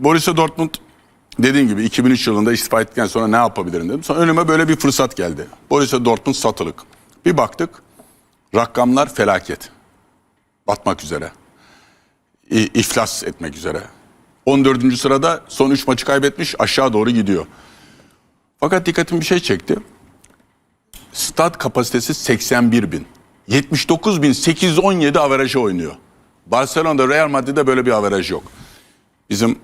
Borussia Dortmund dediğim gibi 2003 yılında istifa ettikten sonra ne yapabilirim dedim. Sonra önüme böyle bir fırsat geldi. Borussia Dortmund satılık. Bir baktık rakamlar felaket. Batmak üzere. İflas etmek üzere. 14. sırada son 3 maçı kaybetmiş aşağı doğru gidiyor. Fakat dikkatimi bir şey çekti. Stat kapasitesi 81 bin. 79 bin 817 averajı oynuyor. Barcelona'da Real Madrid'de böyle bir averaj yok. Bizim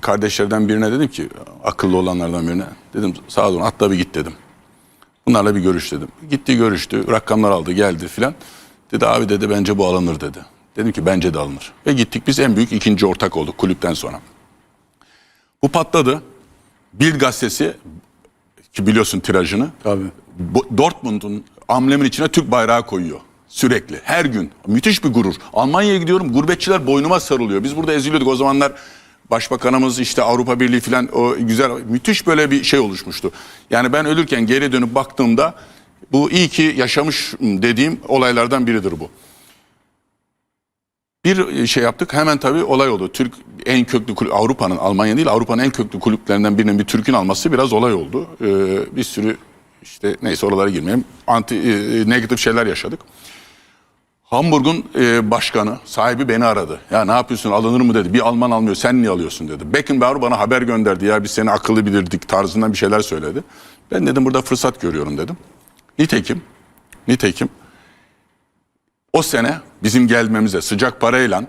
kardeşlerden birine dedim ki akıllı olanlardan birine dedim sağa olun atla bir git dedim. Bunlarla bir görüş dedim. Gitti görüştü rakamlar aldı geldi filan. Dedi abi dedi bence bu alınır dedi. Dedim ki bence de alınır. Ve gittik biz en büyük ikinci ortak olduk kulüpten sonra. Bu patladı. Bild gazetesi ki biliyorsun tirajını. Tabii. Dortmund'un amblemin içine Türk bayrağı koyuyor. Sürekli. Her gün. Müthiş bir gurur. Almanya'ya gidiyorum. Gurbetçiler boynuma sarılıyor. Biz burada eziliyorduk. O zamanlar Başbakanımız işte Avrupa Birliği falan o güzel müthiş böyle bir şey oluşmuştu. Yani ben ölürken geri dönüp baktığımda bu iyi ki yaşamış dediğim olaylardan biridir bu. Bir şey yaptık hemen tabii olay oldu. Türk en köklü kulüp Avrupa'nın Almanya değil Avrupa'nın en köklü kulüplerinden birinin bir Türk'ün alması biraz olay oldu. Ee, bir sürü işte neyse oralara girmeyeyim. Anti e, negatif şeyler yaşadık. Hamburg'un e, başkanı, sahibi beni aradı. Ya ne yapıyorsun alınır mı dedi. Bir Alman almıyor sen niye alıyorsun dedi. Beckenbauer bana haber gönderdi. Ya biz seni akıllı bilirdik tarzından bir şeyler söyledi. Ben dedim burada fırsat görüyorum dedim. Nitekim, nitekim o sene bizim gelmemize sıcak parayla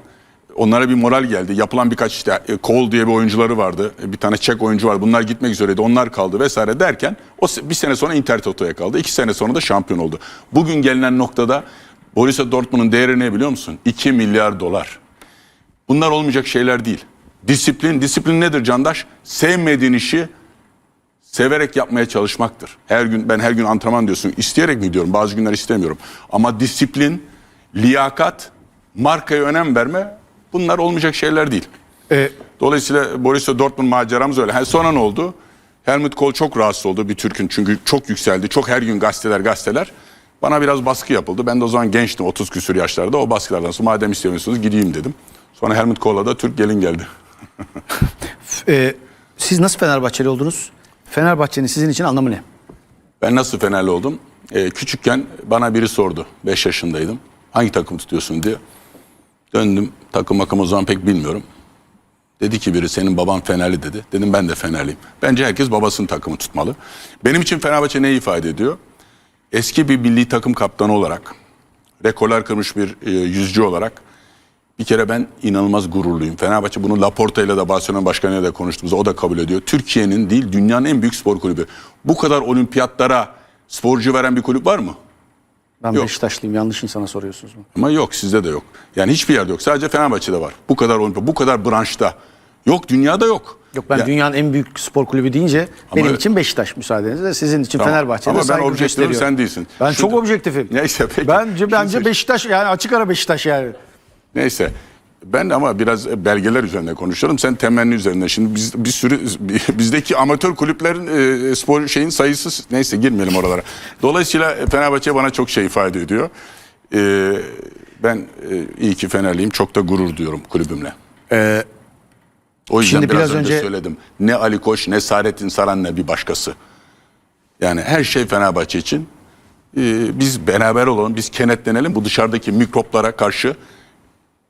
onlara bir moral geldi. Yapılan birkaç işte e, Cole diye bir oyuncuları vardı. E, Bir tane Çek oyuncu vardı. Bunlar gitmek üzereydi. Onlar kaldı vesaire derken o bir sene sonra Inter Toto'ya kaldı. İki sene sonra da şampiyon oldu. Bugün gelinen noktada Borussia Dortmund'un değeri ne biliyor musun? 2 milyar dolar. Bunlar olmayacak şeyler değil. Disiplin, disiplin nedir Candaş? Sevmediğin işi severek yapmaya çalışmaktır. Her gün ben her gün antrenman diyorsun. İsteyerek mi diyorum? Bazı günler istemiyorum. Ama disiplin, liyakat, markaya önem verme bunlar olmayacak şeyler değil. E, Dolayısıyla Borussia Dortmund maceramız öyle. Ha, sonra ne oldu? Helmut Kohl çok rahatsız oldu bir Türk'ün çünkü çok yükseldi. Çok her gün gazeteler gazeteler. Bana biraz baskı yapıldı. Ben de o zaman gençtim 30 küsür yaşlarda. O baskılardan sonra madem istemiyorsunuz gideyim dedim. Sonra Helmut Kohl'a da Türk gelin geldi. e, siz nasıl Fenerbahçeli oldunuz? Fenerbahçe'nin sizin için anlamı ne? Ben nasıl Fenerli oldum? Ee, küçükken bana biri sordu. 5 yaşındaydım. Hangi takım tutuyorsun diye. Döndüm. Takım makım o zaman pek bilmiyorum. Dedi ki biri senin baban Fenerli dedi. Dedim ben de Fenerliyim. Bence herkes babasının takımı tutmalı. Benim için Fenerbahçe ne ifade ediyor? Eski bir milli takım kaptanı olarak, rekorlar kırmış bir e, yüzücü olarak bir kere ben inanılmaz gururluyum. Fenerbahçe bunu Laporta ile de Barcelona başkanıyla da konuştuğumuzda o da kabul ediyor. Türkiye'nin değil dünyanın en büyük spor kulübü. Bu kadar olimpiyatlara sporcu veren bir kulüp var mı? Ben Yok. Beşiktaşlıyım. Yanlış insana soruyorsunuz. mu? Ama yok sizde de yok. Yani hiçbir yerde yok. Sadece Fenerbahçe'de var. Bu kadar olimpiyat, bu kadar branşta. Yok dünyada yok. Yok ben Ya- dünyanın en büyük spor kulübü deyince benim için Beşiktaş müsaadenizle sizin için Tamam. Fenerbahçe'de Ama ben saygı objektifim, gösteriyorum. sen değilsin. Ben Şu- çok objektifim. Neyse, peki. Bence bence. Beşiktaş yani açık ara Beşiktaş yani. Neyse. Ben ama biraz belgeler üzerine konuşuyorum. Sen temenni üzerine. Şimdi biz bir sürü bizdeki amatör kulüplerin e, spor şeyin sayısı neyse girmeyelim oralara. Dolayısıyla Fenerbahçe bana çok şey ifade ediyor. E, ben e, iyi ki Fenerliyim. Çok da gurur duyuyorum kulübümle. O yüzden şimdi biraz, biraz önce, önce- söyledim. Ne Ali Koç ne Saadettin Saran ne bir başkası. Yani her şey Fenerbahçe için. E, biz beraber olalım, biz kenetlenelim. Bu dışarıdaki mikroplara karşı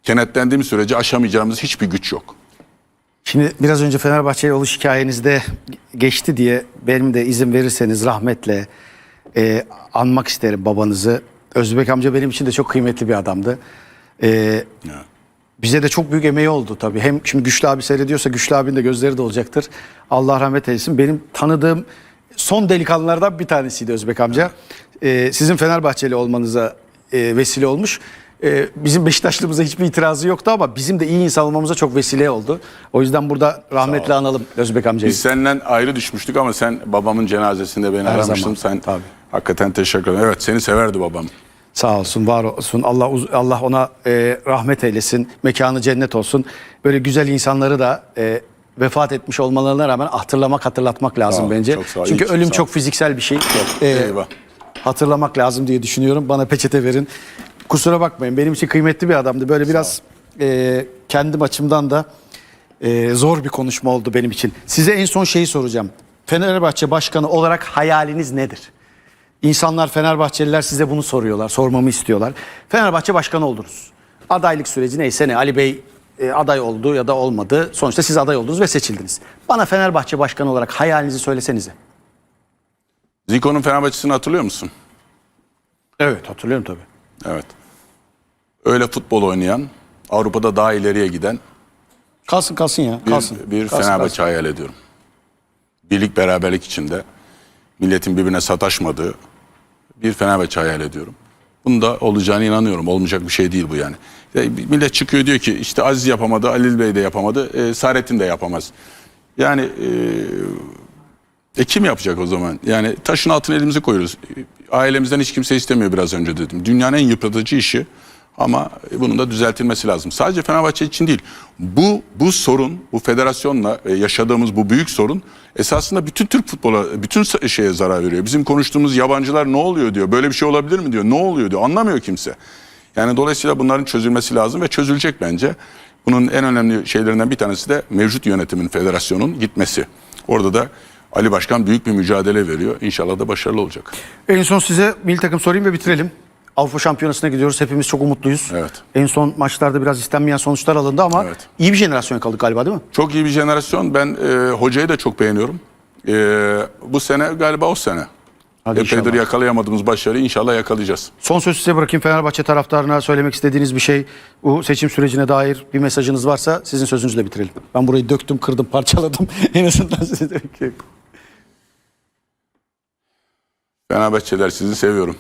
kenetlendiğimiz sürece aşamayacağımız hiçbir güç yok. Şimdi biraz önce Fenerbahçe oluş hikayenizde geçti diye benim de izin verirseniz rahmetle e, anmak isterim babanızı. Özbek amca benim için de çok kıymetli bir adamdı. E, bize de çok büyük emeği oldu tabii. Hem şimdi Güçlü abi seyrediyorsa Güçlü abinin de gözleri de olacaktır. Allah rahmet eylesin. Benim tanıdığım son delikanlılardan bir tanesiydi Özbek amca. E, sizin Fenerbahçeli olmanıza e, vesile olmuş. E, bizim Beşiktaşlımıza hiçbir itirazı yoktu ama bizim de iyi insan olmamıza çok vesile oldu. O yüzden burada rahmetle analım Özbek amcayı. Biz seninle ayrı düşmüştük ama sen babamın cenazesinde beni Her aramıştın. zaman, Sen tabii. hakikaten teşekkür ederim. Evet seni severdi babam. Sağ olsun, var olsun. Allah Allah ona e, rahmet eylesin. Mekanı cennet olsun. Böyle güzel insanları da e, vefat etmiş olmalarına rağmen hatırlamak, hatırlatmak lazım ol, bence. çok sağ ol, Çünkü iyi ki, ölüm sağ ol. çok fiziksel bir şey. E, Eyvah. hatırlamak lazım diye düşünüyorum. Bana peçete verin. Kusura bakmayın. Benim için kıymetli bir adamdı. Böyle biraz e, kendim açımdan da e, zor bir konuşma oldu benim için. Size en son şeyi soracağım. Fenerbahçe başkanı olarak hayaliniz nedir? İnsanlar Fenerbahçeliler size bunu soruyorlar, sormamı istiyorlar. Fenerbahçe başkanı oldunuz. Adaylık süreci neyse ne Ali Bey e, aday oldu ya da olmadı. Sonuçta siz aday oldunuz ve seçildiniz. Bana Fenerbahçe başkanı olarak hayalinizi söylesenize. Zico'nun Fenerbahçe'sini hatırlıyor musun? Evet hatırlıyorum tabii. Evet. Öyle futbol oynayan, Avrupa'da daha ileriye giden Kalsın kalsın ya. bir, Kalsın. bir Kalsın, Fenerbahçe kalsın. hayal ediyorum. Birlik beraberlik içinde milletin birbirine sataşmadığı bir Fenerbahçe hayal ediyorum. Bunun da olacağına inanıyorum. Olmayacak bir şey değil bu yani. Ya millet çıkıyor diyor ki işte Aziz yapamadı, Halil Bey de yapamadı, e, Saadettin de yapamaz. Yani e, e kim yapacak o zaman? Yani taşın altına elimizi koyuyoruz. Ailemizden hiç kimse istemiyor biraz önce dedim. Dünyanın en yıpratıcı işi ama bunun da düzeltilmesi lazım. Sadece Fenerbahçe için değil. Bu bu sorun, bu federasyonla e, yaşadığımız bu büyük sorun esasında bütün Türk futbola, bütün şeye zarar veriyor. Bizim konuştuğumuz yabancılar ne oluyor diyor. Böyle bir şey olabilir mi diyor. Ne oluyor diyor. Anlamıyor kimse. Yani dolayısıyla bunların çözülmesi lazım ve çözülecek bence. Bunun en önemli şeylerinden bir tanesi de mevcut yönetimin, federasyonun gitmesi. Orada da Ali Başkan büyük bir mücadele veriyor. İnşallah da başarılı olacak. En son size milli takım sorayım ve bitirelim. Avrupa Şampiyonası'na gidiyoruz. Hepimiz çok umutluyuz. Evet. En son maçlarda biraz istenmeyen sonuçlar alındı ama Evet. iyi bir jenerasyon kaldık galiba değil mi? Çok iyi bir jenerasyon. Ben e, hocayı da çok beğeniyorum. E, bu sene galiba o sene. Hadi Epeydir inşallah. yakalayamadığımız başarıyı inşallah yakalayacağız. Son söz size bırakayım. Fenerbahçe taraftarına söylemek istediğiniz bir şey, bu seçim sürecine dair bir mesajınız varsa sizin sözünüzle bitirelim. Ben burayı döktüm, kırdım, parçaladım. en azından size de Fenerbahçeler sizi seviyorum.